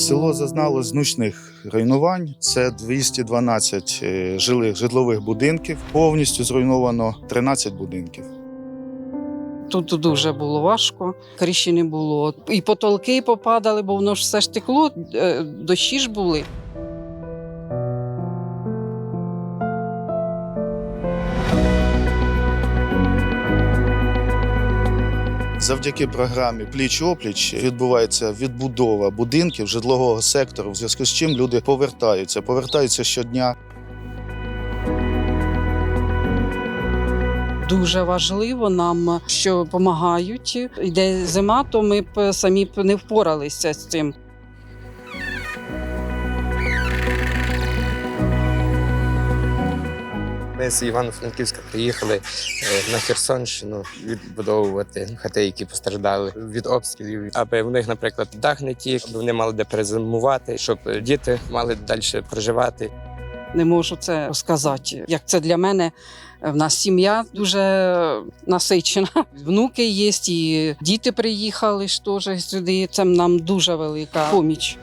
Село зазнало значних руйнувань. Це 212 е, жилих житлових будинків. Повністю зруйновано 13 будинків. Тут дуже було важко, кріші не було. І потолки попадали, бо воно ж все ж текло, е, дощі ж були. Завдяки програмі Пліч опліч відбувається відбудова будинків житлового сектору, в зв'язку з чим люди повертаються, повертаються щодня. Дуже важливо нам, що допомагають. Йде зима, то ми б самі б не впоралися з цим. Ми з Івано-Франківська приїхали е, на Херсонщину відбудовувати хати, які постраждали від обстрілів, аби в них, наприклад, дах не тік, аби вони мали де перезимувати, щоб діти мали далі проживати. Не можу це сказати. Як це для мене, в нас сім'я дуже насичена. Внуки є, і діти приїхали ж теж сюди. Це нам дуже велика поміч.